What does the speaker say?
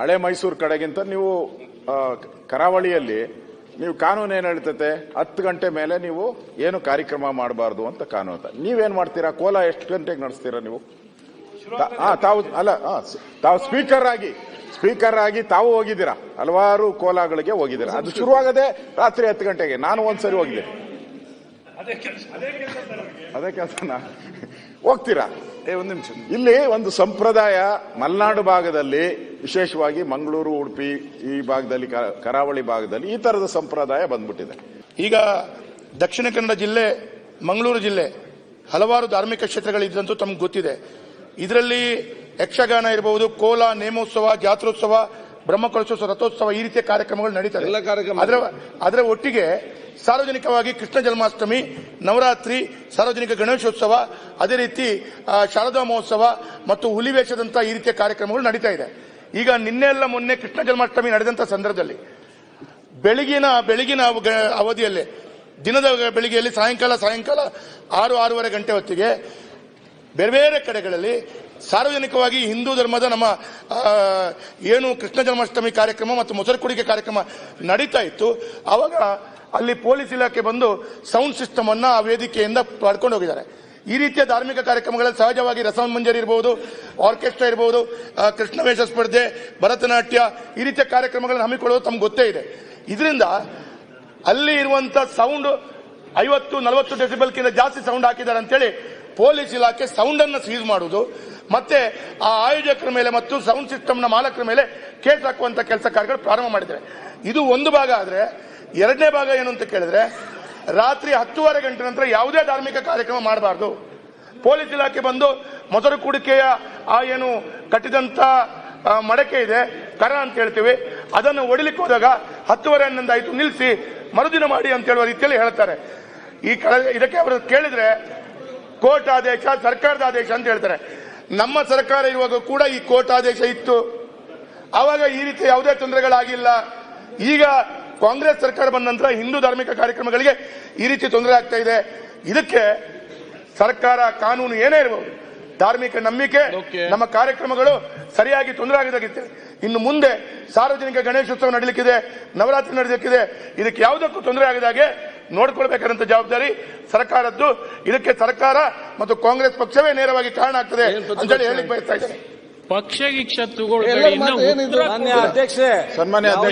ಹಳೆ ಮೈಸೂರು ಕಡೆಗಿಂತ ನೀವು ಕರಾವಳಿಯಲ್ಲಿ ನೀವು ಕಾನೂನು ಏನು ಹೇಳ್ತೈತೆ? ಹತ್ತು ಗಂಟೆ ಮೇಲೆ ನೀವು ಏನು ಕಾರ್ಯಕ್ರಮ ಮಾಡಬಾರ್ದು ಅಂತ ಕಾನೂನು. ನೀವೇನ್ ಮಾಡ್ತೀರಾ? ಕೋಲ ಎಷ್ಟು ಗಂಟೆಗೆ ನಡೆಸ್ತೀರಾ ನೀವು? ತಾವು, ಅಲ್ಲ ತಾವು ಸ್ಪೀಕರ್ ಆಗಿ ಸ್ಪೀಕರ್ ಆಗಿ ತಾವು ಹೋಗಿದ್ದೀರಾ? ಹಲವಾರು ಕೋಲಾಗಳಿಗೆ ಹೋಗಿದ್ದೀರಾ? ಅದು ಶುರುವಾಗದೆ ರಾತ್ರಿ ಹತ್ತು ಗಂಟೆಗೆ. ನಾನು ಒಂದ್ಸರಿ ಹೋಗಿದ್ದೆ ಅದೇ ಕೆಲಸನ? ಹೋಗ್ತೀರಾ? ಏ ಒಂದು ನಿಮಿಷ. ಇಲ್ಲಿ ಒಂದು ಸಂಪ್ರದಾಯ ಮಲೆನಾಡು ಭಾಗದಲ್ಲಿ ವಿಶೇಷವಾಗಿ ಮಂಗಳೂರು ಉಡುಪಿ ಈ ಭಾಗದಲ್ಲಿ ಕ- ಕರಾವಳಿ ಭಾಗದಲ್ಲಿ ಈ ತರದ ಸಂಪ್ರದಾಯ ಬಂದ್ಬಿಟ್ಟಿದೆ. ಈಗ ದಕ್ಷಿಣ ಕನ್ನಡ ಜಿಲ್ಲೆ ಮಂಗಳೂರು ಜಿಲ್ಲೆ ಹಲವಾರು ಧಾರ್ಮಿಕ ಕ್ಷೇತ್ರಗಳಿದ್ದಂತೂ ತಮ್ಗೆ ಗೊತ್ತಿದೆ. ಇದರಲ್ಲಿ ಯಕ್ಷಗಾನ ಇರಬಹುದು ಕೋಲ ನೇಮೋತ್ಸವ ಜಾತ್ರೋತ್ಸವ ಬ್ರಹ್ಮಕಲಶೋತ್ಸವ ರಥೋತ್ಸವ ಈ ರೀತಿಯ ಕಾರ್ಯಕ್ರಮಗಳು ನಡೀತಾರೆ ಎಲ್ಲ ಕಾರ್ಯಕ್ರಮ. ಅದರ ಅದರ ಒಟ್ಟಿಗೆ ಸಾರ್ವಜನಿಕವಾಗಿ ಕೃಷ್ಣ ಜನ್ಮಾಷ್ಟಮಿ, ನವರಾತ್ರಿ, ಸಾರ್ವಜನಿಕ ಗಣೇಶೋತ್ಸವ, ಅದೇ ರೀತಿ ಶಾರದಾ ಮಹೋತ್ಸವ ಮತ್ತು ಹುಲಿವೇಷದಂತ ಈ ರೀತಿಯ ಕಾರ್ಯಕ್ರಮಗಳು ನಡೀತಾ ಇದೆ. ಈಗ ನಿನ್ನೆ ಎಲ್ಲ ಮೊನ್ನೆ ಕೃಷ್ಣ ಜನ್ಮಾಷ್ಟಮಿ ನಡೆದಂತ ಸಂದರ್ಭದಲ್ಲಿ ಬೆಳಗಿನ ಬೆಳಗಿನ ಅವ- ಅವಧಿಯಲ್ಲಿ, ದಿನದ ಬೆಳಿಗ್ಗೆಯಲ್ಲಿ ಸಾಯಂಕಾಲ ಸಾಯಂಕಾಲ ಆರು, ಆರೂವರೆ ಗಂಟೆ ಹೊತ್ತಿಗೆ ಬೇರೆ ಬೇರೆ ಕಡೆಗಳಲ್ಲಿ ಸಾರ್ವಜನಿಕವಾಗಿ ಹಿಂದೂ ಧರ್ಮದ ನಮ್ಮ ಏನು ಕೃಷ್ಣ ಜನ್ಮಾಷ್ಟಮಿ ಕಾರ್ಯಕ್ರಮ ಮತ್ತು ಮೊಸರು ಕುಡಿಕೆ ಕಾರ್ಯಕ್ರಮ ನಡೀತಾ ಇತ್ತು. ಅವಾಗ ಅಲ್ಲಿ ಪೊಲೀಸ್ ಇಲಾಖೆ ಬಂದು ಸೌಂಡ್ ಸಿಸ್ಟಮ್ ಅನ್ನ ಆ ವೇದಿಕೆಯಿಂದ ಪಡ್ಕೊಂಡು ಹೋಗಿದ್ದಾರೆ. ಈ ರೀತಿಯ ಧಾರ್ಮಿಕ ಕಾರ್ಯಕ್ರಮಗಳಲ್ಲಿ ಸಹಜವಾಗಿ ರಸಮಂಜರಿ ಇರಬಹುದು ಆರ್ಕೆಸ್ಟ್ರಾ ಇರಬಹುದು ಕೃಷ್ಣ ವೇಷ ಸ್ಪರ್ಧೆ, ಭರತನಾಟ್ಯ, ಈ ರೀತಿಯ ಕಾರ್ಯಕ್ರಮಗಳನ್ನು ಹಮ್ಮಿಕೊಳ್ಳೋದು ತಮ್ಗೆ ಗೊತ್ತೇ ಇದೆ. ಇದರಿಂದ ಅಲ್ಲಿ ಇರುವಂತ ಸೌಂಡ್ ಐವತ್ತು, ನಲವತ್ತು ಡೆಸಿಬಲ್ಕಿಂತ ಜಾಸ್ತಿ ಸೌಂಡ್ ಹಾಕಿದ್ದಾರೆ ಅಂತೇಳಿ ಪೊಲೀಸ್ ಇಲಾಖೆ ಸೌಂಡ್ ಅನ್ನು ಸೀಸ್ ಮಾಡುವುದು, ಮತ್ತೆ ಆ ಆಯೋಜಕರ ಮೇಲೆ ಮತ್ತು ಸೌಂಡ್ ಸಿಸ್ಟಮ್ನ ಮಾಲಕರ ಮೇಲೆ ಕೇಸ್ ಹಾಕುವಂತ ಕೆಲಸ ಕಾರ್ಯಗಳು ಪ್ರಾರಂಭ ಮಾಡಿದ್ದಾರೆ ಇದು ಒಂದು ಭಾಗ ಆದ್ರೆ, ಎರಡನೇ ಭಾಗ ಏನು ಅಂತ ಕೇಳಿದ್ರೆ, ರಾತ್ರಿ ಹತ್ತುವರೆ ಗಂಟೆ ನಂತರ ಯಾವುದೇ ಧಾರ್ಮಿಕ ಕಾರ್ಯಕ್ರಮ ಮಾಡಬಾರ್ದು. ಪೊಲೀಸ್ ಇಲಾಖೆ ಬಂದು ಮೊಸರು ಕುಡಿಕೆಯ ಆ ಏನು ಕಟ್ಟಿದಂತ ಮಡಕೆ ಇದೆ, ಕರ ಅಂತ ಹೇಳ್ತೀವಿ, ಅದನ್ನು ಒಡಿಲಿಕ್ಕೆ ಹೋದಾಗ ಹತ್ತುವರೆ ಹನ್ನೊಂದು ನಿಲ್ಸಿ ನಿಲ್ಲಿಸಿ, ಮರುದಿನ ಮಾಡಿ ಅಂತ ಹೇಳುವ ರೀತಿಯಲ್ಲಿ ಹೇಳ್ತಾರೆ ಈ ಇದಕ್ಕೆ ಅವರು ಕೇಳಿದ್ರೆ ಕೋರ್ಟ್ ಆದೇಶ ಸರ್ಕಾರದ ಆದೇಶ ಅಂತ ಹೇಳ್ತಾರೆ. ನಮ್ಮ ಸರ್ಕಾರ ಇರುವಾಗ ಕೂಡ ಈ ಕೋರ್ಟ್ ಆದೇಶ ಇತ್ತು. ಆವಾಗ ಈ ರೀತಿ ಯಾವುದೇ ತೊಂದರೆಗಳಾಗಿಲ್ಲ. ಈಗ ಕಾಂಗ್ರೆಸ್ ಸರ್ಕಾರ ಬಂದ ನಂತರ ಹಿಂದೂ ಧಾರ್ಮಿಕ ಕಾರ್ಯಕ್ರಮಗಳಿಗೆ ಈ ರೀತಿ ತೊಂದರೆ ಆಗ್ತಾ ಇದೆ. ಇದಕ್ಕೆ ಸರ್ಕಾರ ಕಾನೂನು ಏನೇ ಇರಬಹುದು ಧಾರ್ಮಿಕ ನಂಬಿಕೆ ನಮ್ಮ ಕಾರ್ಯಕ್ರಮಗಳು ಸರಿಯಾಗಿ ತೊಂದರೆ ಆಗದಾಗಿತ್ತು. ಇನ್ನು ಮುಂದೆ ಸಾರ್ವಜನಿಕ ಗಣೇಶೋತ್ಸವ ನಡೀಲಿಕ್ಕಿದೆ ನವರಾತ್ರಿ ನಡೀಲಿಕ್ಕಿದೆ ಇದಕ್ಕೆ ಯಾವುದಕ್ಕೂ ತೊಂದರೆ ಆಗದಾಗೆ ನೋಡ್ಕೊಳ್ಬೇಕಾದಂತ ಜವಾಬ್ದಾರಿ ಸರ್ಕಾರದ್ದು. ಇದಕ್ಕೆ ಸರ್ಕಾರ ಮತ್ತು ಕಾಂಗ್ರೆಸ್ ಪಕ್ಷವೇ ನೇರವಾಗಿ ಕಾರಣ ಆಗ್ತದೆ ಅಂತೇಳಿ ಹೇಳಿಕ್ ಬಯಸ್ತಾ ಇದ್ದೇನೆ. ಪಕ್ಷ ಗಿಕ್ಷ ತಗೊಳ್ಬೇಡಿ ಸನ್ಮಾನ್ಯ ಅಧ್ಯಕ್ಷ